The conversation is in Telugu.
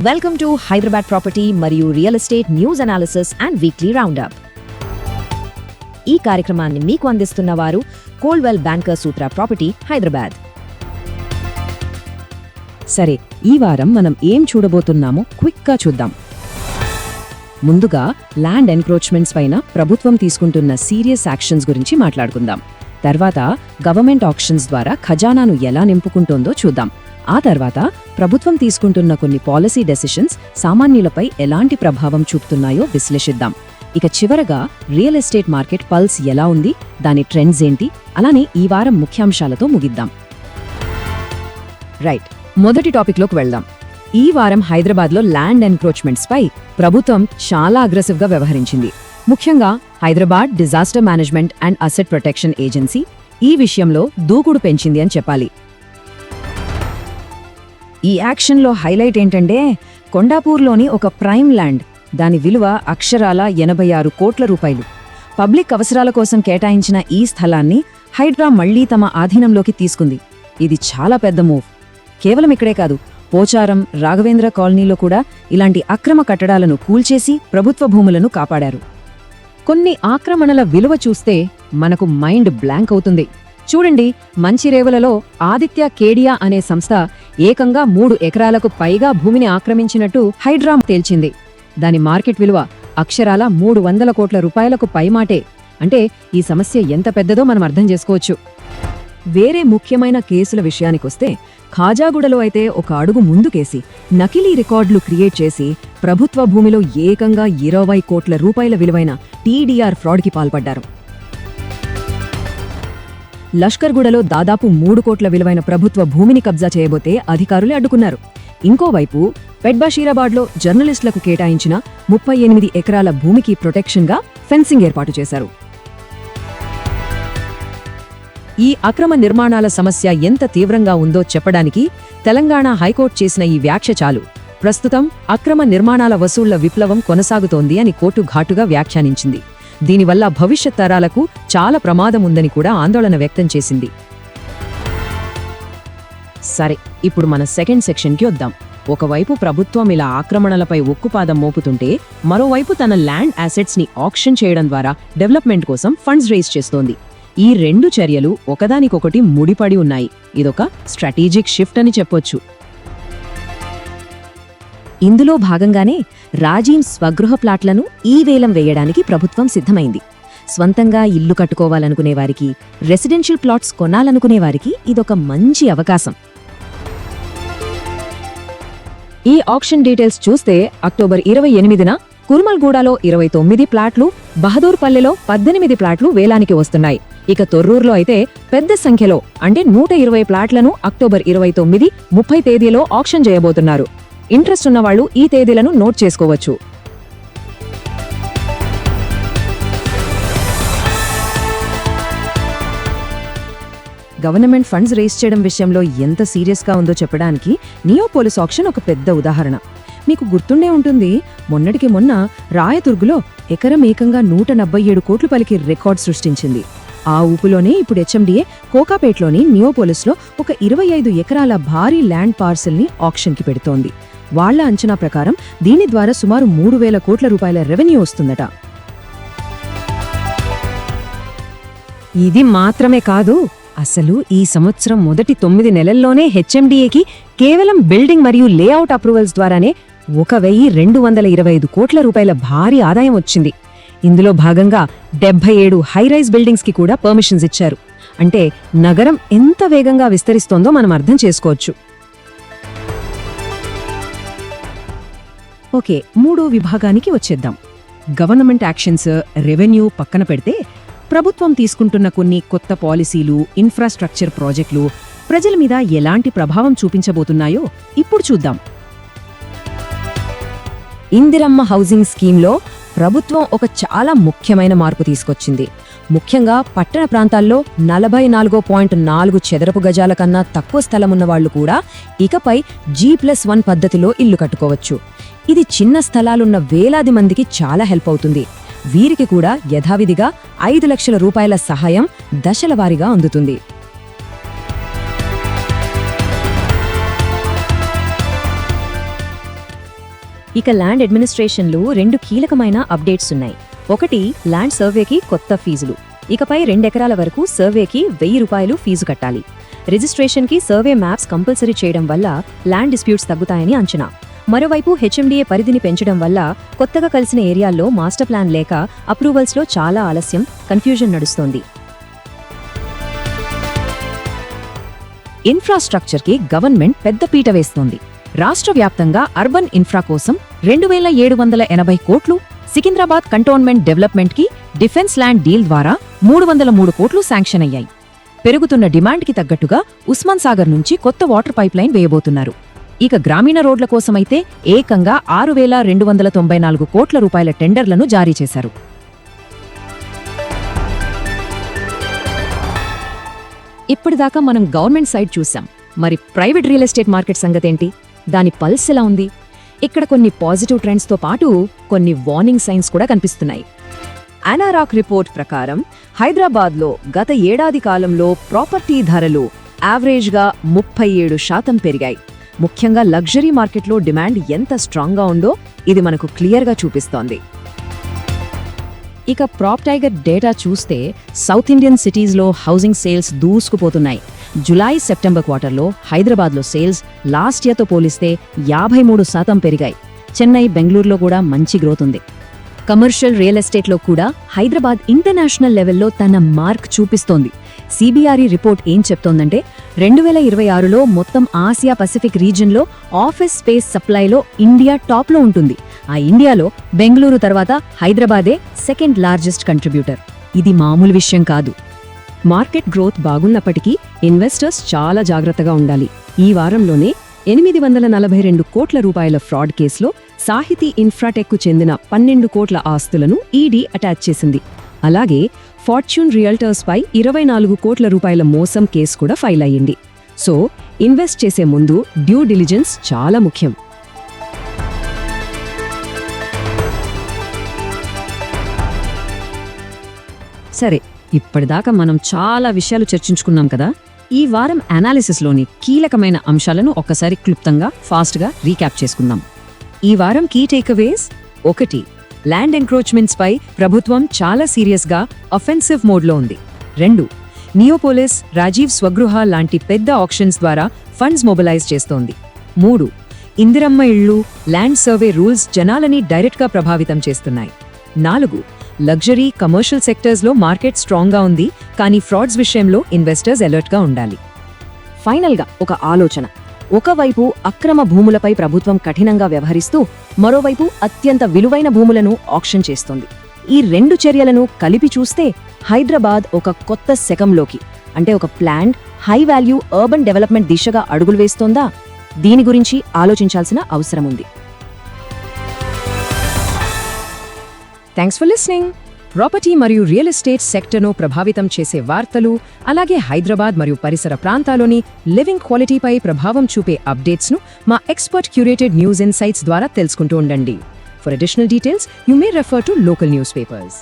వెల్కమ్ టు హైదరాబాద్ ప్రాపర్టీ మరియు real estate news analysis and weekly roundup ఈ కార్యక్రమాన్ని మీకు అందిస్తున్న వారు Coldwell Banker Sutra property Hyderabad సరే ఈ వారం మనం ఏం చూడబోతున్నామో క్విక్గా చూద్దాం. ముందుగా ల్యాండ్ ఎన్క్రోచ్మెంట్స్ పైన ప్రభుత్వం తీసుకుంటున్న సీరియస్ యాక్షన్స్ గురించి మాట్లాడుకుందాం. తర్వాత గవర్నమెంట్ ఆక్షన్స్ ద్వారా ఖజానాను ఎలా నింపుకుంటోందో చూద్దాం. ఆ తర్వాత ప్రభుత్వం తీసుకుంటున్న కొన్ని పాలసీ డెసిషన్స్ సామాన్యులపై ఎలాంటి ప్రభావం చూపుతున్నాయో విశ్లేషిద్దాం. ఇక చివరగా రియల్ ఎస్టేట్ మార్కెట్ పల్స్ ఎలా ఉంది దాని ట్రెండ్స్ ఏంటి అలానే ఈ వారం ముఖ్యాంశాలతో ముగిద్దాం. రైట్ మొదటి టాపిక్లోకి వెళ్దాం. ఈ వారం హైదరాబాద్లో ల్యాండ్ ఎన్క్రోచ్మెంట్స్పై ప్రభుత్వం చాలా అగ్రెసివ్గా వ్యవహరించింది. ముఖ్యంగా Hyderabad disaster management and asset protection agency ఈ విషయంలో దూకుడు పెంచింది అని చెప్పాలి. ఈ యాక్షన్లో హైలైట్ ఏంటంటే కొండాపూర్లోని ఒక ప్రైమ్ ల్యాండ్ దాని విలువ అక్షరాల ఎనభై ఆరు కోట్ల రూపాయలు. పబ్లిక్ అవసరాల కోసం కేటాయించిన ఈ స్థలాన్ని హైడ్రా మళ్ళీ తమ ఆధీనంలోకి తీసుకుంది. ఇది చాలా పెద్ద మూవ్. కేవలం ఇక్కడే కాదు పోచారం రాఘవేంద్ర కాలనీలో కూడా ఇలాంటి అక్రమ కట్టడాలను కూల్చేసి ప్రభుత్వ భూములను కాపాడారు. కొన్ని ఆక్రమణల విలువ చూస్తే మనకు మైండ్ బ్లాంక్ అవుతుంది. చూడండి మంచిరేవులలో ఆదిత్య కేడియా అనే సంస్థ ఏకంగా మూడు ఎకరాలకు పైగా భూమిని ఆక్రమించినట్టు హైడ్రామ్ తేల్చింది. దాని మార్కెట్ విలువ అక్షరాల మూడు వందల కోట్ల రూపాయలకు పైమాటే. అంటే ఈ సమస్య ఎంత పెద్దదో మనం అర్థం చేసుకోవచ్చు. వేరే ముఖ్యమైన కేసుల విషయానికొస్తే ఖాజాగూడలో అయితే ఒక అడుగు ముందుకేసి నకిలీ రికార్డులు క్రియేట్ చేసి ప్రభుత్వ భూమిలో ఏకంగా ఇరవై కోట్ల రూపాయల విలువైన టీడీఆర్ ఫ్రాడ్కి పాల్పడ్డారు. లష్కర్గూడలో దాదాపు మూడు కోట్ల విలువైన ప్రభుత్వ భూమిని కబ్జా చేయబోతే అధికారులే అడ్డుకున్నారు. ఇంకోవైపు పెడ్బాషీరాబాద్లో జర్నలిస్టులకు కేటాయించిన ముప్పై ఎనిమిది ఎకరాల భూమికి ప్రొటెక్షన్గా ఫెన్సింగ్ ఏర్పాటు చేశారు. ఈ అక్రమ నిర్మాణాల సమస్య ఎంత తీవ్రంగా ఉందో చెప్పడానికి తెలంగాణ హైకోర్టు చేసిన ఈ వ్యాఖ్య చాలు. ప్రస్తుతం అక్రమ నిర్మాణాల వసూళ్ళ విప్లవం కొనసాగుతోంది అని కోర్టు ఘాటుగా వ్యాఖ్యానించింది. దీనివల్ల భవిష్యత్ తరాలకు చాలా ప్రమాదం ఉందని కూడా ఆందోళన వ్యక్తం చేసింది. సరే ఇప్పుడు మన సెకండ్ సెక్షన్కి వద్దాం. ఒకవైపు ప్రభుత్వం ఇలా ఆక్రమణలపై ఉక్కుపాదం మోపుతుంటే మరోవైపు తన ల్యాండ్ అసెట్స్ని ఆక్షన్ చేయడం ద్వారా డెవలప్మెంట్ కోసం ఫండ్స్ రేస్ చేస్తోంది. ఈ రెండు చర్యలు ఒకదానికొకటి ముడిపడి ఉన్నాయి. ఇదొక స్ట్రాటజిక్ షిఫ్ట్ అని చెప్పొచ్చు. ఇందులో భాగంగానే రాజీం స్వగృహ ప్లాట్లను ఈ వేలం వేయడానికి ప్రభుత్వం సిద్ధమైంది. స్వంతంగా ఇల్లు కట్టుకోవాలనుకునే వారికి రెసిడెన్షియల్ ప్లాట్స్ కొనాలనుకునే వారికి ఇదొక మంచి అవకాశం. ఈ ఆప్షన్ డీటెయిల్స్ చూస్తే అక్టోబర్ ఇరవై ఎనిమిదిన కుర్మల్గూడలో ఇరవై తొమ్మిది ప్లాట్లు బహదూర్పల్లెలో పద్దెనిమిది ప్లాట్లు వేలానికి వస్తున్నాయి. ఇక తొర్రూరులో అయితే పెద్ద సంఖ్యలో అంటే నూట ఇరవై ప్లాట్లను అక్టోబర్ ఇరవై తొమ్మిది ముప్పై తేదీలో ఆప్షన్ చేయబోతున్నారు. ఇంట్రెస్ట్ ఉన్నవాళ్ళు ఈ తేదీలను నోట్ చేసుకోవచ్చు. గవర్నమెంట్ ఫండ్స్ రేస్ చేయడం విషయంలో ఎంత సీరియస్గా ఉందో చెప్పడానికి నియోపోలిస్ ఆప్షన్ ఒక పెద్ద ఉదాహరణ. మీకు గుర్తుండే ఉంటుంది మొన్నటికి మొన్న రాయదుర్గులో ఎకరం ఏకంగా నూట డెబ్బై ఏడు కోట్లు పలికి రికార్డ్ సృష్టించింది. ఆ ఊపులోనే ఇప్పుడు హెచ్ఎండిఏ కోకాపేట్లోని నియోపోలిస్లో ఒక ఇరవై ఐదు ఎకరాల భారీ ల్యాండ్ పార్సెల్ని ఆక్షన్కి పెడుతోంది. వాళ్ళ అంచనా ప్రకారం దీని ద్వారా సుమారు మూడు వేల కోట్ల రూపాయల రెవెన్యూ వస్తుందట. ఇది మాత్రమే కాదు అసలు ఈ సంవత్సరం మొదటి తొమ్మిది నెలల్లోనే హెచ్ఎండిఏకి కేవలం బిల్డింగ్ మరియు లేఅవుట్ అప్రూవల్స్ ద్వారానే ఒక వెయ్యి రెండు వందల ఇరవై ఐదు కోట్ల రూపాయల భారీ ఆదాయం వచ్చింది. ఇందులో భాగంగా డెబ్బై ఏడు హైరైజ్ బిల్డింగ్స్కి కూడా పర్మిషన్స్ ఇచ్చారు. అంటే నగరం ఎంత వేగంగా విస్తరిస్తోందో మనం అర్థం చేసుకోవచ్చు. ఓకే మూడో విభాగానికి వచ్చేద్దాం. గవర్నమెంట్ యాక్షన్స్ రెవెన్యూ పక్కన పెడితే ప్రభుత్వం తీసుకుంటున్న కొన్ని కొత్త పాలసీలు ఇన్ఫ్రాస్ట్రక్చర్ ప్రాజెక్టులు ప్రజల మీద ఎలాంటి ప్రభావం చూపించబోతున్నాయో ఇప్పుడు చూద్దాం. ఇందిరమ్మ హౌసింగ్ స్కీమ్లో ప్రభుత్వం ఒక చాలా ముఖ్యమైన మార్పు తీసుకొచ్చింది. ముఖ్యంగా పట్టణ ప్రాంతాల్లో నలభై నాలుగో పాయింట్ నాలుగు చదరపు గజాల కన్నా తక్కువ స్థలం ఉన్న వాళ్ళు కూడా ఇకపై జీ ప్లస్ వన్ పద్ధతిలో ఇల్లు కట్టుకోవచ్చు. ఇది చిన్న స్థలాలున్న వేలాది మందికి చాలా హెల్ప్ అవుతుంది. వీరికి కూడా యథావిధిగా ఐదు లక్షల రూపాయల సహాయం దశలవారీగా అందుతుంది. ఇక ల్యాండ్ అడ్మినిస్ట్రేషన్లో రెండు కీలకమైన అప్డేట్స్ ఉన్నాయి. ఒకటి ల్యాండ్ సర్వేకి కొత్త ఫీజులు. ఇకపై రెండెకరాల వరకు సర్వేకి వెయ్యి రూపాయలు ఫీజు కట్టాలి. రిజిస్ట్రేషన్కి సర్వే మ్యాప్స్ కంపల్సరీ చేయడం వల్ల ల్యాండ్ డిస్ప్యూట్స్ తగ్గుతాయని అంచనా. మరోవైపు హెచ్ఎండిఏ పరిధిని పెంచడం వల్ల కొత్తగా కలిసిన ఏరియాల్లో మాస్టర్ ప్లాన్ లేక అప్రూవల్స్లో చాలా ఆలస్యం కన్ఫ్యూజన్ నడుస్తోంది. ఇన్ఫ్రాస్ట్రక్చర్కి గవర్నమెంట్ పెద్ద పీట వేస్తోంది. రాష్ట్ర వ్యాప్తంగా అర్బన్ ఇన్ఫ్రా కోసం రెండు వేల ఏడు వందల ఎనభై కోట్లు సికింద్రాబాద్ కంటోన్మెంట్ డెవలప్మెంట్కి డిఫెన్స్ ల్యాండ్ డీల్ ద్వారా మూడు వందల మూడు కోట్లు శాంక్షన్ అయ్యాయి. పెరుగుతున్న డిమాండ్కి తగ్గట్టుగా ఉస్మాన్ సాగర్ నుంచి కొత్త వాటర్ పైప్లైన్ వేయబోతున్నారు. ఇక గ్రామీణ రోడ్ల కోసమైతే ఏకంగా ఆరు వేల రెండు వందల తొంభై నాలుగు కోట్ల రూపాయల టెండర్లను జారీ చేశారు. ఇప్పటిదాకా మనం గవర్నమెంట్ సైడ్ చూసాం మరి ప్రైవేట్ రియల్ ఎస్టేట్ మార్కెట్ సంగతేంటి? దాని పల్స్ ఎలా ఉంది? ఇక్కడ కొన్ని పాజిటివ్ ట్రెండ్స్తో పాటు కొన్ని వార్నింగ్ సైన్స్ కూడా కనిపిస్తున్నాయి. అనారాక్ రిపోర్ట్ ప్రకారం హైదరాబాద్లో గత ఏడాది కాలంలో ప్రాపర్టీ ధరలు యావరేజ్గా ముప్పై ఏడు శాతం పెరిగాయి. ముఖ్యంగా లగ్జరీ మార్కెట్లో డిమాండ్ ఎంత స్ట్రాంగ్గా ఉందో ఇది మనకు క్లియర్గా చూపిస్తోంది. ఇక ప్రాప్ టైగర్ డేటా చూస్తే సౌత్ ఇండియన్ సిటీస్లో హౌసింగ్ సేల్స్ దూసుకుపోతున్నాయి. జులై సెప్టెంబర్ క్వార్టర్లో హైదరాబాద్లో సేల్స్ లాస్ట్ ఇయర్తో పోలిస్తే యాభై మూడు శాతం పెరిగాయి. చెన్నై బెంగళూరులో కూడా మంచి గ్రోత్ ఉంది. కమర్షియల్ రియల్ ఎస్టేట్లో కూడా హైదరాబాద్ ఇంటర్నేషనల్ లెవెల్లో తన మార్క్ చూపిస్తోంది. సిబిఆర్ఈ రిపోర్ట్ ఏం చెప్తోందంటే రెండు వేల ఇరవై ఆరులో మొత్తం ఆసియా పసిఫిక్ రీజియన్లో ఆఫీస్ స్పేస్ సప్లైలో ఇండియా టాప్లో ఉంటుంది. ఆ ఇండియాలో బెంగళూరు తర్వాత హైదరాబాదే సెకండ్ లార్జెస్ట్ కంట్రిబ్యూటర్. ఇది మామూలు విషయం కాదు. మార్కెట్ గ్రోత్ బాగున్నప్పటికీ ఇన్వెస్టర్స్ చాలా జాగ్రత్తగా ఉండాలి. ఈ వారంలోనే ఎనిమిది వందల నలభై రెండు కోట్ల రూపాయల ఫ్రాడ్ కేసులో సాహితీ ఇన్ఫ్రాటెక్కు చెందిన పన్నెండు కోట్ల ఆస్తులను ఈడీ అటాచ్ చేసింది. అలాగే ఫార్చ్యూన్ రియల్టర్స్పై ఇరవై నాలుగు కోట్ల రూపాయల మోసం కేసు కూడా ఫైల్ అయ్యింది. సో ఇన్వెస్ట్ చేసే ముందు డ్యూ డిలిజెన్స్ చాలా ముఖ్యం. సరే ఇప్పటిదాకా మనం చాలా విషయాలు చర్చించుకున్నాం కదా. ఈ వారం అనాలిసిస్లోని కీలకమైన అంశాలను ఒక్కసారి క్లుప్తంగా ఫాస్ట్గా రీక్యాప్ చేసుకుందాం. ఈ వారం కీ టేక్అవేస్ ఒకటి ల్యాండ్ ఎంక్రోచ్మెంట్స్పై ప్రభుత్వం చాలా సీరియస్గా అఫెన్సివ్ మోడ్లో ఉంది. రెండు నియోపోలిస్ రాజీవ్ స్వగృహ లాంటి పెద్ద ఆప్షన్స్ ద్వారా ఫండ్స్ మొబిలైజ్ చేస్తోంది. మూడు ఇందిరమ్మ ఇళ్ళు ల్యాండ్ సర్వే రూల్స్ జనాలని డైరెక్ట్గా ప్రభావితం చేస్తున్నాయి. నాలుగు లగ్జరీ కమర్షియల్ సెక్టర్స్లో మార్కెట్ స్ట్రాంగ్గా ఉంది కానీ ఫ్రాడ్స్ విషయంలో ఇన్వెస్టర్స్ అలర్ట్గా ఉండాలి. ఫైనల్గా ఒక ఆలోచన. ఒకవైపు అక్రమ భూములపై ప్రభుత్వం కఠినంగా వ్యవహరిస్తూ మరోవైపు అత్యంత విలువైన భూములను ఆక్షన్ చేస్తోంది. ఈ రెండు చర్యలను కలిపి చూస్తే హైదరాబాద్ ఒక కొత్త శకంలోకి అంటే ఒక planned high value urban development దిశగా అడుగులు వేస్తోందా? దీని గురించి ఆలోచించాల్సిన అవసరం ఉంది. థ్యాంక్స్ ఫర్ లిస్నింగ్ ప్రాపర్టీ మరియు రియల్ ఎస్టేట్ సెక్టర్ను ప్రభావితం చేసే వార్తలు అలాగే హైదరాబాద్ మరియు పరిసర ప్రాంతాల్లోని లివింగ్ క్వాలిటీపై ప్రభావం చూపే అప్డేట్స్ను మా ఎక్స్పర్ట్ క్యూరేటెడ్ న్యూస్ ఇన్సైట్స్ ద్వారా తెలుసుకుంటూ ఉండండి. For additional details you may refer to local newspapers